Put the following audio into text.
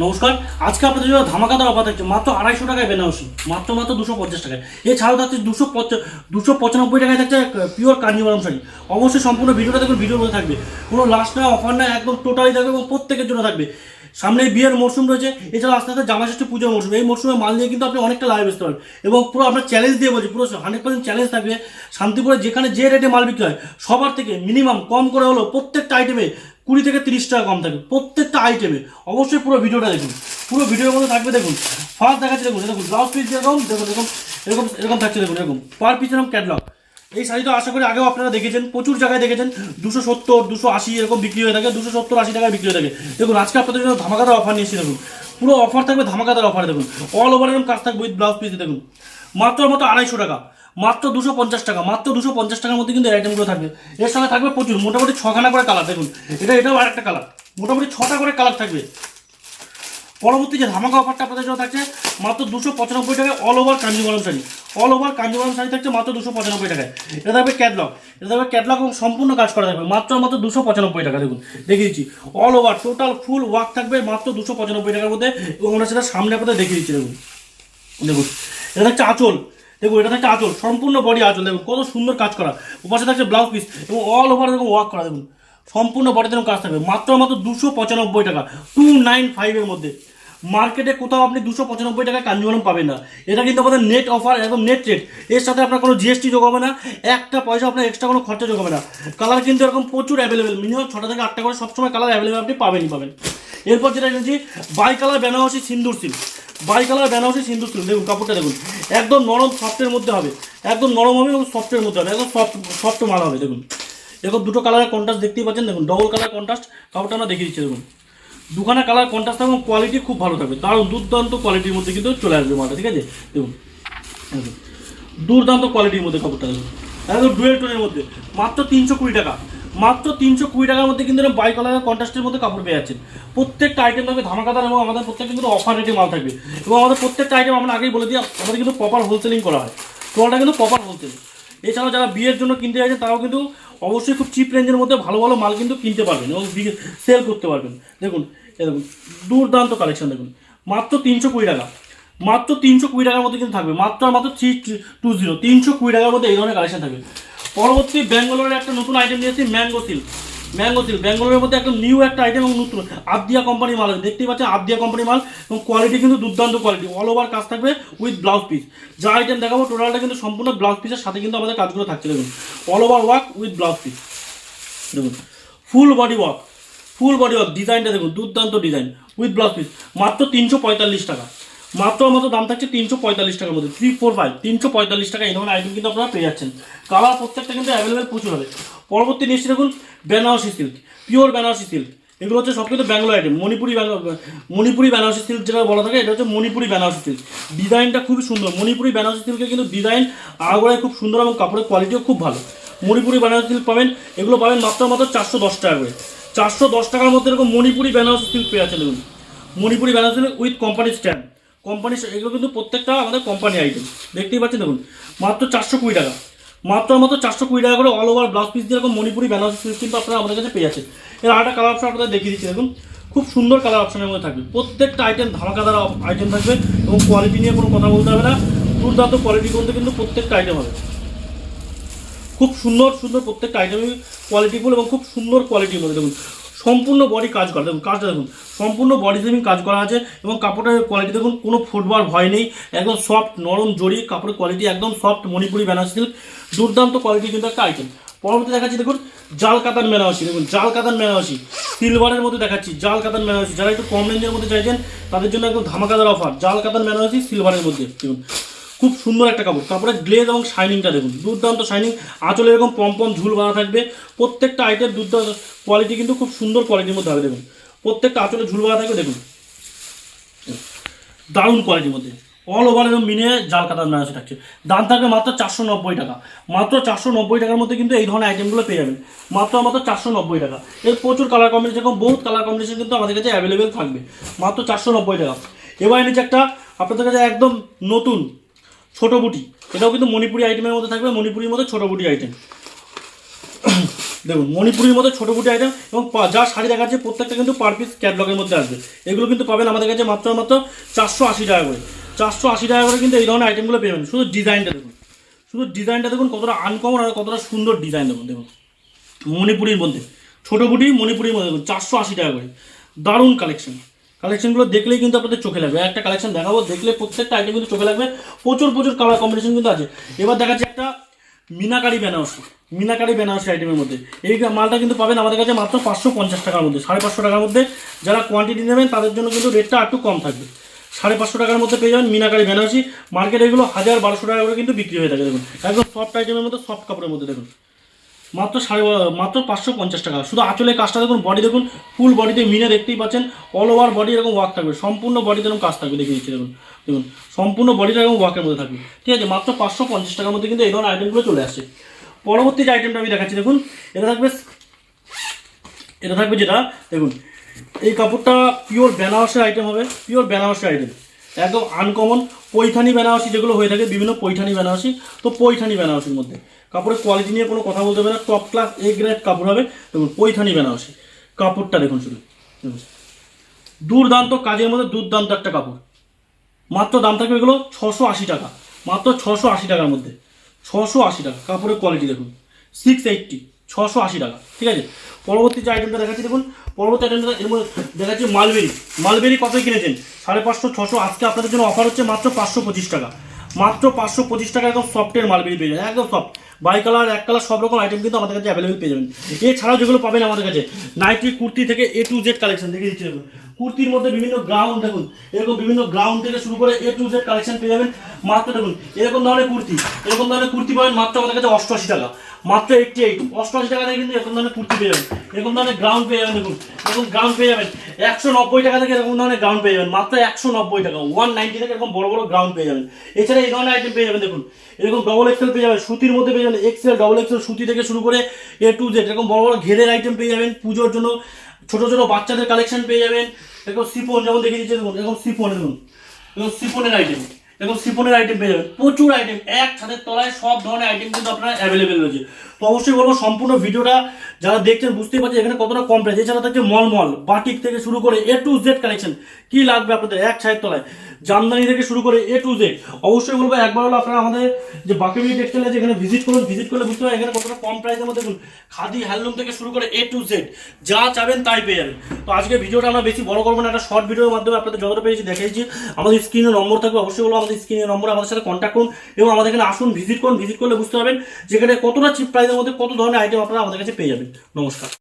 নমস্কার, আজকে আপনাদের জন্য ধামাকাদার অফার হচ্ছে মাত্র আড়াইশো টাকায় বেনারসি, মাত্র মাত্র দুশো পঞ্চাশ টাকায়। এছাড়াও থাকছে দুশো দুশো পঁচানব্বই টাকায় থাকছে পিওর কাঞ্জিবরম শাড়ি অবশ্যই সম্পূর্ণ ভিডিওটা দেখুন, ভিডিওর মধ্যে থাকবে। কোনো লাস্ট না অফার না, একদম টোটালি থাকবে এবং প্রত্যেকের জন্য থাকবে। সামনে বিয়ের মরশুম রয়েছে এছাড়া আস্তে আস্তে জামা ষষ্ঠী পুজোর মরশুম। এই মরশুমে মাল নিয়ে কিন্তু আপনি অনেকটা লাভ আসতে পারেন। এবং পুরো আপনার চ্যালেঞ্জ দিয়ে বলছি, পুরো হান্ড্রেড পার্সেন্ট চ্যালেঞ্জ থাকবে। শান্তিপুরে যেখানে যে রেটে মাল বিক্রি হয়, সবার থেকে মিনিমাম কম করে হলো প্রত্যেকটা আইটেমে কুড়ি থেকে তিরিশ টাকা কম থাকবে, প্রত্যেকটা আইটেমে অবশ্যই পুরো ভিডিওটা দেখুন। পুরো ভিডিওর মধ্যে থাকবে দেখুন ফার্স্ট দেখাচ্ছে দেখুন দেখুন ব্লাউজ পিস যেরকম দেখুন এরকম এরকম এরকম থাকছে দেখুন, এরকম। পার পিস এরকম ক্যাটলগ এই শাড়ি তো আশা করি আগেও আপনারা দেখেছেন, প্রচুর জায়গায় দেখেছেন, দুশো সত্তর, দুশো আশি এরকম বিক্রি হয়ে থাকে, দুশো সত্তর, আশি টাকায় বিক্রি হয়ে থাকে। দেখুন, আজকে আপনাদের জন্য ধামাকাদার অফার নিয়েছি দেখুন। পুরো অফার থাকবে ধামাকাদার অফার দেখুন। অল ওভার এরকম কাজ থাকবে উইথ ব্লাউজ পিস দেখুন। মাত্র মাত্র আড়াইশো টাকা। মাত্র দুশো পঞ্চাশ টাকা, মাত্র দুশো পঞ্চাশ টাকার মধ্যে কিন্তু এই আইটেমগুলো থাকবে। এর সঙ্গে থাকবে প্রচুর, মোটামুটি ছখানা করে কালার দেখুন। এটা, এটাও আরেকটা কালার মোটামুটি ছটা করে কালার থাকবে। পরবর্তী যে ধামাকা অফারটা আপনাদের জন্য থাকছে, মাত্র দুশো পঁচানব্বই টাকায় all over Kanjivaram sari. All over Kanjivaram sari থাকছে মাত্র দুশো পঁচানব্বই টাকায়। এটা থাকবে ক্যাটলগ এটা থাকবে ক্যাটলগ এবং সম্পূর্ণ কাজ করা থাকবে। মাত্র মাত্র দুশো পঁচানব্বই টাকা, দেখুন। দেখিয়ে দিচ্ছি। All over total full work থাকবে মাত্র দুশো পঁচানব্বই টাকার মধ্যে এবং আমরা সেটা সামনে আপনাদের দেখিয়ে দিচ্ছি, দেখুন। দেখুন। এটা থাকছে আঁচল। দেখুন, এটা থাকছে আঁচল, সম্পূর্ণ বডি আঁচল, দেখুন, কত সুন্দর কাজ করা। ওপাশে থাকছে ব্লাউজ পিস এবং অল ওভার এরকম ওয়ার্ক করা, দেখুন। সম্পূর্ণ এরকম কাজ থাকবে। মাত্র মাত্র দুশো পঁচানব্বই টাকা টু নাইন ফাইভের মধ্যে। মার্কেটে কোথাও আপনি দুশো পঁচানব্বই টাকায় কাঞ্জিবরম পাবেন না। এটা কিন্তু আমাদের নেট অফার একদম নেট রেট এর সাথে আপনার কোনো জিএসটি যোগ হবে না, একটা পয়সা আপনার এক্সট্রা কোনো খরচা যোগ হবে না। কালার কিন্তু এরকম প্রচুর অ্যাভেলেবেল মিনিমাম ছটা থেকে আটটা করে সবসময় কালার অ্যাভেলেবেল আপনি পাবেনই পাবেন। এরপর যেটা এনেছি বাই কালার বেনারসি সিন্দুর সিল্ক বাই কালার বেনারসি, সিন্দুর সিল্ক দেখুন, কাপড়টা দেখুন। একদম নরম, সফটের মধ্যে হবে। একদম নরম হবে এবং সফটের মধ্যে হবে। একদম সফট সফট মাল হবে, দেখুন। দেখুন দুটো কালারের কন্ট্রাস্ট দেখতেই পাচ্ছেন, দেখুন। ডবল কালার কন্ট্রাস্ট কাপড়টা আমরা দেখিয়ে দিচ্ছি, দেখুন। দুখানা কালার কন্ট্রাস্ট এবং কোয়ালিটি খুব ভালো থাকবে। দারুণ, দুর্দান্ত কোয়ালিটির মধ্যে কিন্তু চলে আসবে মালটা, ঠিক আছে? দেখুন দেখুন। দুর্দান্ত কোয়ালিটির মধ্যে কাপড়টা, দেখুন। একদম ডুয়েল টোনের মধ্যে। মাত্র তিনশো কুড়ি টাকা। মাত্র তিনশো কুড়ি টাকার মধ্যে কিন্তু বাই কালার কন্ট্রাস্টের মধ্যে কাপড় পেয়ে যাচ্ছেন। প্রত্যেকটা আইটেম থাকবে ধামাকাদার এবং আমাদের প্রত্যেকটা কিন্তু অফার রেটে মাল থাকবে। এবং আমাদের প্রত্যেকটা আইটেম আমরা আগেই বলে দিই, আমাদের কিন্তু প্রপার হোলসেলিং করা হয়। টোটালটা কিন্তু প্রপার হোলসেল এছাড়াও যারা বিয়ের জন্য কিনতে চাইছেন তারাও কিন্তু অবশ্যই খুব চিপ রেঞ্জের মধ্যে ভালো ভালো মাল কিন্তু কিনতে পারবেন এবং সেল করতে পারবেন। দেখুন দেখুন, দুর্দান্ত কালেকশন দেখুন। মাত্র তিনশো কুড়ি টাকা। মাত্র তিনশো কুড়ি টাকার মধ্যে কিন্তু থাকবে। মাত্র মাত্র থ্রি টু জিরো তিনশো কুড়ি টাকার মধ্যে এই ধরনের কালেকশন থাকবে। পরবর্তী ব্যাঙ্গালোরের একটা নতুন আইটেম নিয়েছি ম্যাঙ্গো সিল্ক ম্যাঙ্গো সিল্ক ব্যাঙ্গালোরের মধ্যে একটা নিউ একটা আইটেম এবং নতুন। আদিয়া কোম্পানির মাল আছে দেখতেই পাচ্ছেন আদিয়া কোম্পানির মাল, এবং কোয়ালিটি কিন্তু দুর্দান্ত কোয়ালিটি অল ওভার কাজ থাকবে উইথ ব্লাউজ পিস যা আইটেম দেখাবো টোটালটা কিন্তু সম্পূর্ণ ব্লাউজ পিসের সাথে কিন্তু আমাদের কাজগুলো থাকছে, দেখুন। All over work with blouse piece দেখুন full body work full body work ডিজাইনটা দেখুন, দুর্দান্ত ডিজাইন উইথ ব্লাউজ পিস মাত্র তিনশো পঁয়তাল্লিশ টাকা। মাত্র মাত্র দাম থাকছে তিনশো পঁয়তাল্লিশ টাকার মধ্যে থ্রি ফোর ফাইভ তিনশো পঁয়তাল্লিশ টাকা এই ধরনের আইটেম কিন্তু আপনারা পেয়ে যাচ্ছেন। কালার প্রত্যেকটা কিন্তু অ্যাভেলেবেল প্রচুর হবে। পরবর্তী নিশ্চয় দেখুন Banarasi silk pure Banarasi silk এগুলো হচ্ছে সব কিন্তু ব্যাঙ্গালোর আইটেম মণিপুরি মণিপুরি বেনারসি সিল্ক যেটা বলা থাকে, এটা হচ্ছে মণিপুরি বেনারসি সিল্ক ডিজাইনটা খুবই সুন্দর মণিপুরি বেনারসি সিল্কের কিন্তু ডিজাইন আগুড়ায় খুব সুন্দর এবং কাপড়ের কোয়ালিটিও খুব ভালো। মণিপুরি বেনারসি সিল্ক পাবেন, এগুলো পাবেন মাত্র মাত্র চারশো দশ টাকা করে। চারশো দশ টাকার মধ্যে এরকম মণিপুরি বেনারসি সিল্ক পেয়ে আছে দেখুন। Manipuri Banarasi silk with company stand company এগুলো কিন্তু প্রত্যেকটা আমাদের কোম্পানি আইটেম দেখতেই পাচ্ছেন, দেখুন, মাত্র চারশো কুড়ি টাকা। মাত্র মাত্র চারশো কুড়ি টাকা করে অল ওভার ব্লাউজ পিস দিয়ে এরকম মণিপুরি বেনারসি সিল্ক কিন্তু আপনারা আমাদের কাছে পেয়ে যাচ্ছেন। এর আরেকটা কালার অপশন আপনাদের দেখিয়ে দিচ্ছি, দেখুন, খুব সুন্দর কালার অপশনের মধ্যে থাকবে। প্রত্যেকটা আইটেম ধামাকাদার আইটেম থাকবে এবং কোয়ালিটি নিয়ে কোনো কথা বলতে হবে না। দুর্দান্ত কোয়ালিটি বলতে কিন্তু প্রত্যেকটা আইটেম হবে। খুব সুন্দর সুন্দর প্রত্যেকটা আইটেমই কোয়ালিটিফুল এবং খুব সুন্দর কোয়ালিটির মধ্যে, দেখুন সম্পূর্ণ বডি কাজ করা। দেখুন, কাজটা দেখুন। সম্পূর্ণ বডি সেভিং কাজ করা আছে এবং কাপড়ের কোয়ালিটি দেখুন, কোনো ফুটবার ভয় নেই, একদম সফট নরম জড়ি কাপড়ের কোয়ালিটি একদম সফট মণিপুরি বেনারসি দুর্দান্ত কোয়ালিটি কিন্তু একটা আইটেম পরবর্তী দেখাচ্ছি, দেখুন জাল কাতান বেনারসি। দেখুন জাল কাতান বেনারসি সিলভারের মধ্যে দেখাচ্ছি জাল কাতান বেনারসি। যারা একটু কম রেঞ্জের মধ্যে চাইছেন, তাদের জন্য একদম ধামাকাদার অফার জাল কাতান বেনারসি সিলভারের মধ্যে। দেখুন খুব সুন্দর একটা কাপড়। কাপড়ের গ্লেজ এবং শাইনিংটা দেখুন। দুর্দান্ত শাইনিং আঁচলে এরকম পম্পম ঝুল বাঁধা থাকবে। প্রত্যেকটা আইটেম দুর্দান্ত। কোয়ালিটি কিন্তু খুব সুন্দর কোয়ালিটির মধ্যে হবে, দেখুন। প্রত্যেকটা আঁচলে ঝুল বাঁধা থাকবে, দেখুন। দারুণ কোয়ালিটির মধ্যে। অল ওভার এবং মিনে জাল কাতার বেনারসি থাকছে। দাম থাকবে মাত্র চারশো নব্বই টাকা। মাত্র চারশো নব্বই টাকার মধ্যে কিন্তু এই ধরনের আইটেমগুলো পেয়ে যাবেন। মাত্র মাত্র চারশো নব্বই টাকা। এর প্রচুর কালার কম্বিনেশন এবং বহুত কালার কম্বিনেশন কিন্তু আমাদের কাছে অ্যাভেলেবেল থাকবে। মাত্র চারশো নব্বই টাকা। এবার এনেছে একটা আপনাদের কাছে একদম নতুন ছোট বুটি। এটাও কিন্তু মণিপুরি আইটেমের মধ্যে থাকবে, মণিপুরির মধ্যে ছোট বুটি আইটেম দেখুন, মণিপুরের মধ্যে ছোটো বুটি আইটেম এবং যা শাড়ি দেখাচ্ছে, প্রত্যেকটা কিন্তু পার পিস ক্যাটলগের মধ্যে আসবে। এগুলো কিন্তু পাবেন আমাদের কাছে মাত্র মাত্র চারশো আশি টাকা করে। চারশো আশি টাকা করে কিন্তু এই ধরনের আইটেমগুলো পেয়ে শুধু ডিজাইনটা দেখুন। শুধু ডিজাইনটা দেখুন, কতটা আনকমন আর কতটা সুন্দর ডিজাইন দেখুন দেখুন। মণিপুরির মধ্যে। ছোটো বুটি মণিপুরির মধ্যে দেখুন, চারশো আশি টাকা করে। দারুণ কালেকশন কালেকশনগুলো দেখলেই কিন্তু আপনাদের চোখে লাগবে। একটা কালেকশন দেখাবো, দেখলে প্রত্যেকটা আইটেম কিন্তু চোখে লাগবে। প্রচুর প্রচুর কালার কম্বিনেশন কিন্তু আছে। এবার দেখাচ্ছে একটা মিনাকারি বেনারসি মিনাকারি বেনারসি আইটেমের মধ্যে। এই মালটা কিন্তু পাবেন আমাদের কাছে মাত্র পাঁচশো পঞ্চাশ টাকার মধ্যে। সাড়ে পাঁচশো টাকার মধ্যে যারা কোয়ান্টিটি নেবেন, তাদের জন্য কিন্তু রেটটা একটু কম থাকবে। সাড়ে পাঁচশো টাকার মধ্যে পেয়ে যাবেন মিনাকারি বেনারসি। মার্কেটে এগুলো হাজার বারোশো টাকা করে কিন্তু বিক্রি হয়ে থাকে, দেখুন। একদম সফট আইটেমের মধ্যে সফট কাপড়ের মধ্যে, দেখুন। মাত্র সাড়ে মাত্র পাঁচশো পঞ্চাশ টাকা। শুধু আঁচলের কাজটা দেখুন বডি দেখুন ফুল বডিতে মিনে দেখতেই পাচ্ছেন অল ওভার বডি এরকম ওয়ার্ক থাকবে। সম্পূর্ণ বডিতে এরকম কাজ থাকবে, দেখে দিচ্ছি দেখুন। দেখুন, সম্পূর্ণ বডিটা এরকম ওয়ার্কের মধ্যে থাকবে। ঠিক আছে, মাত্র পাঁচশো পঞ্চাশ টাকার মধ্যে কিন্তু এই ধরনের আইটেমগুলো চলে আসছে। পরবর্তী যে আইটেমটা আমি দেখাচ্ছি, দেখুন, এটা থাকবে এটা থাকবে যেটা, দেখুন, এই কাপড়টা পিওর বেনারসের আইটেম হবে পিওর বেনারসের আইটেম একদম আনকমন পৈঠানি বেনারসি যেগুলো হয়ে থাকে, বিভিন্ন পৈঠানি বেনারসি। তো পৈঠানি বেনারসির মধ্যে। কাপড়ের কোয়ালিটি নিয়ে কোনো কথা বলতে হবে না টপ ক্লাস এ গ্রেড কাপড় হবে। দেখুন, পৈঠানি বেনারসি। কাপড়টা দেখুন শুধু। দুর্দান্ত কাজের মধ্যে দুর্দান্ত একটা কাপড়। মাত্র দাম থাকবে এগুলো ছশো আশি টাকা। মাত্র ছশো আশি টাকার মধ্যে। ছশো আশি টাকা। কাপড়ের কোয়ালিটি দেখুন। সিক্স এইটটি ছশো আশি টাকা, ঠিক আছে? পরবর্তী যে আইটেমটা দেখাচ্ছি, দেখুন, পরবর্তী আইটেমটা এর মধ্যে দেখাচ্ছি মালবেরি মালবেরি কত কিনেছেন? সাড়ে পাঁচশো, ছশো, আজকে আপনাদের জন্য অফার হচ্ছে মাত্র পাঁচশো পঁচিশ টাকা। মাত্র পাঁচশো পঁচিশ টাকা একদম সফটের মালবেরি পেয়ে যাবেন, একদম সফট বাই কালার এক কালার সব রকম আইটেম কিন্তু আমাদের কাছে অ্যাভেলেবেল পেয়ে যাবেন। এছাড়াও যেগুলো পাবেন আমাদের কাছে নাইটি কুর্তি থেকে এ টু জেড কালেকশন দেখে দিচ্ছি কুর্তির মধ্যে বিভিন্ন গ্রাউন্ড দেখুন, এরকম বিভিন্ন গ্রাউন্ড থেকে শুরু করে এ টু জেড কালেকশন পেয়ে যাবেন। মাত্র দেখুন, এরকম ধরনের কুর্তি, এরকম ধরনের কুর্তি পাবেন মাত্র আমাদের কাছে অষ্টআশি টাকা। মাত্র এইটটি এইট অষ্টআশি টাকা থেকে কিন্তু এরকম ধরনের কুর্তি পেয়ে যাবেন। এরকম ধরনের গ্রাউন্ড পেয়ে যাবেন দেখুন, এরকম গ্রাউন্ড পেয়ে যাবেন। একশো নব্বই টাকা থেকে এরকম ধরনের গ্রাউন্ড পেয়ে যাবেন, মাত্র একশো নব্বই টাকা ওয়ান নাইনটি থেকে এরকম বড় বড় গ্রাউন্ড পেয়ে যাবেন। এছাড়া এই ধরনের আইটেম পেয়ে যাবেন দেখুন, এরকম ডবল এক্সেল পেয়ে যাবেন, সুতির মধ্যে পেয়ে যাবেন এক্সেল ডবল এক্সেল সুতি থেকে শুরু করে এ টু জেড এরকম বড় বড় ঘেরের আইটেম পেয়ে যাবেন পুজোর জন্য। ছোট ছোট বাচ্চাদের কালেকশন পেয়ে যাবেন। এরকম সিফোন যেমন দেখে দিচ্ছে দেখুন, এরকম সিফোন দেখুন। এরকম সিফোনের আইটেম এরকম সিফোনের আইটেম পেয়ে যাবেন। প্রচুর আইটেম এক ছাদের তলায় সব ধরনের আইটেম কিন্তু আপনার অ্যাভেলেবেল রয়েছে। তো অবশ্যই বলব, সম্পূর্ণ ভিডিওটা যারা দেখছেন বুঝতেই পারছেন এখানে কতটা কম প্রাইস এছাড়া থাকছে মলমল, বাটিক থেকে শুরু করে এ টু জেড কালেকশন কি লাগবে আপনাদের এক ছাদের তলায়? জামদানি থেকে শুরু করে এ টু জেড অবশ্যই বলব, একবার হলো আপনারা আমাদের যে বাকিবি টেক্সটাইল আছে, এখানে ভিজিট করুন ভিজিট করলে বুঝতে পারবেন এখানে কতটা কম প্রাইসের মধ্যে দেখুন। খাদি হ্যান্ডলুম থেকে শুরু করে এ টু জেড যা চাবেন তাই পেয়ে যাবেন। তো আজকে ভিডিওটা আমরা বেশি বড় করব না, একটা শর্ট ভিডিওর মাধ্যমে আপনাদের যতটা পেয়েছি দেখিয়েছি আমাদের স্ক্রিনে নম্বর থাকবে, অবশ্যই বলব আমাদের স্ক্রিনে নম্বর আমাদের সাথে কন্ট্যাক্ট করুন এবং আমাদের এখানে আসুন ভিজিট করুন ভিজিট করলে বুঝতে পারবেন যেখানে কতটা চিপ প্রাইসের মধ্যে কত ধরনের আইটেম আপনারা আমাদের কাছে পেয়ে যাবেন। নমস্কার।